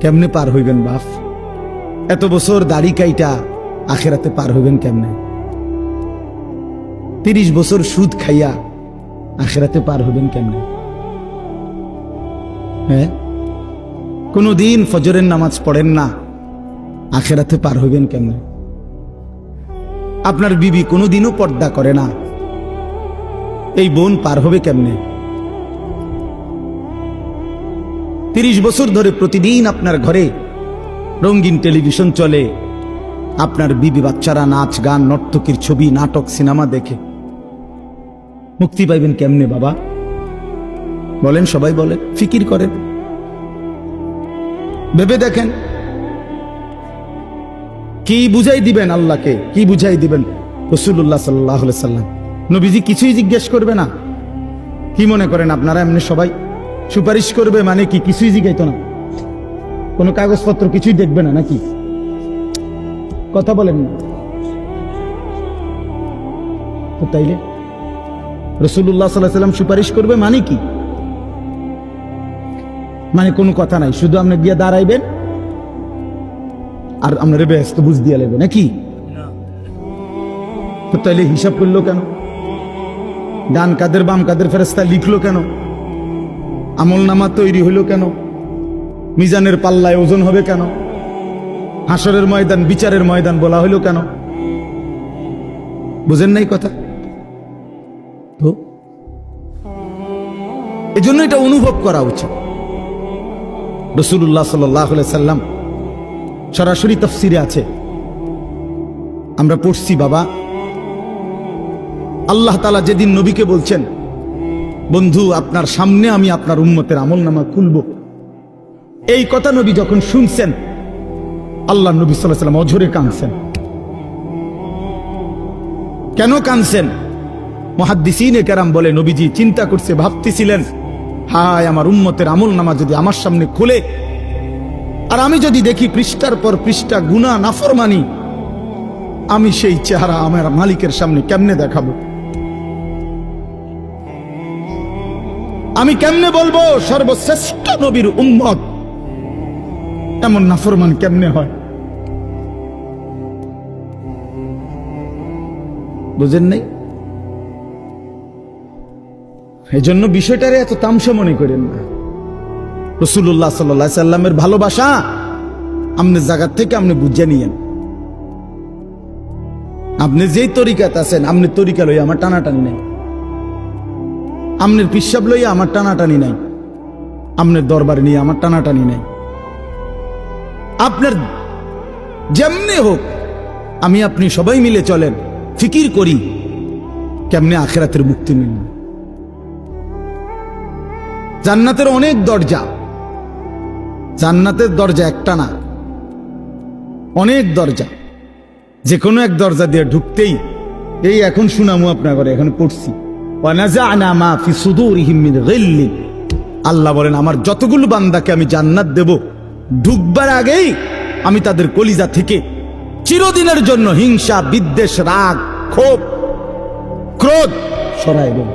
কেমনে পার হইবেন বাপ? এত বছর দাড়ি কাইটা আখেরাতে পার হইবেন কেমনে? তিরিশ বছর সুদ খাইয়া আখেরাতে পার হইবেন কেমনে? হ্যাঁ? কোনদিন ফজরের নামাজ পড়েন না, আখেরাতে পার হইবেন কেমনে? আপনার বিবি কোনোদিনও পর্দা করে না। এই বোন পার হবে কেমনে? তিরিশ বছর ধরে প্রতিদিন আপনার ঘরে রঙিন টেলিভিশন চলে। আপনার বিবি বাচ্চারা নাচ, গান, নর্তকীর ছবি, নাটক, সিনেমা দেখে। মুক্তি পাইবেন কেমনে বাবা? বলেন, সবাই বলেন, ফিকির করেন। ভেবে দেখেন। কি বুঝাই দিবেন আল্লাহকে? কি বুঝাই দিবেন? রসুল্লাহ সাল্লাহ সাল্লাম নবীজি কিছুই জিজ্ঞেস করবে না। কি মনে করেন আপনারা এমনি সবাই? সুপারিশ করবে মানে কি কিছুই জিজ্ঞাইতো না? কোনো কাগজপত্র কিছুই দেখবে না নাকি? কথা বলেন তো তাইলে রসুল্লাহ সাল্লাহ সাল্লাম সুপারিশ করবে মানে কি? মানে কোনো কথা নাই, শুধু আপনি গিয়ে দাঁড়াইবেন আর আপনার ব্যস্ত বুঝ দিয়ে লাগবে নাকি? তো তাইলে হিসাব করল কেন? ডান কাদের বাম কাদের ফেরেস্তা লিখলো কেন? আমল নামা তৈরি হইল কেন? মিজানের পাল্লায় ওজন হবে কেন? হাসরের ময়দান, বিচারের ময়দান বলা হইল কেন? বুঝেন নাই কথা? তো? এজন্য এটা অনুভব করা উচিত। রসুল্লাহ সাল্লাহ সাল্লাম সরাসরি তফসিরে আছে। আমরা পড়ছি, বাবা, আল্লাহ তালা যেদিন নবীকে বলছেন বন্ধু, আপনার সামনে আমি আপনার উম্মতের আমল নামা খুলব। এই কথা নবী যখন শুনছেন, আল্লাহ নবী সাল্লাহ সাল্লাম অঝরে কাঁদছেন। কেন কাঁদছেন? মহাদ্দিসিনে কেরাম বলে নবীজি চিন্তা করছে, ভাবতেছিলেন, হায়, আমার উম্মতের আমল নামা যদি আমার সামনে খুলে, আর আমি যদি দেখি পৃষ্ঠার পর পৃষ্ঠা গুণা নাফরমানি, আমি সেই চেহারা আমার মালিকের সামনে কেমনে দেখাবো? আমি কেমনে বলব? সর্বশ্রেষ্ঠ নবীর উম্মত। এমন নাফরমান কেমনে হয়? বুঝেন নাই? এই জন্য বিষয়টারে এত তামসা মনে করেন না। রসুল্লাহ সাল্লা সাল্লামের ভালোবাসা আপনি জায়গার থেকে আপনি বুঝে নিয়েন। আপনি যেই তরিকাত আছেন আপনি তরিকা লই আমার টানাটানি নাই। আমনের পিসাব লইয়া আমার টানাটানি নাই। আমনের দরবার নিয়ে আমার টানাটানি নাই। আপনার যেমনে হোক, আমি আপনি সবাই মিলে চলেন, ফিকির করি, কেমনে আখেরাতের মুক্তি মিলবে। জান্নাতের অনেক দরজা, জান্নাতের দরজা একটা না অনেক দরজা যে কোনো এক দরজা দিয়ে ঢুকতেই, এই এখন শুনামু আপনার ঘরে, এখন পড়ছি। আল্লাহ বলেন, আমার যতগুলো বান্দাকে আমি জান্নাত দেব ঢুকবার আগেই আমি তাদের কলিজা থেকে চিরদিনের জন্য হিংসা, বিদ্বেষ, রাগ, ক্ষোভ, ক্রোধ সরাই দেব।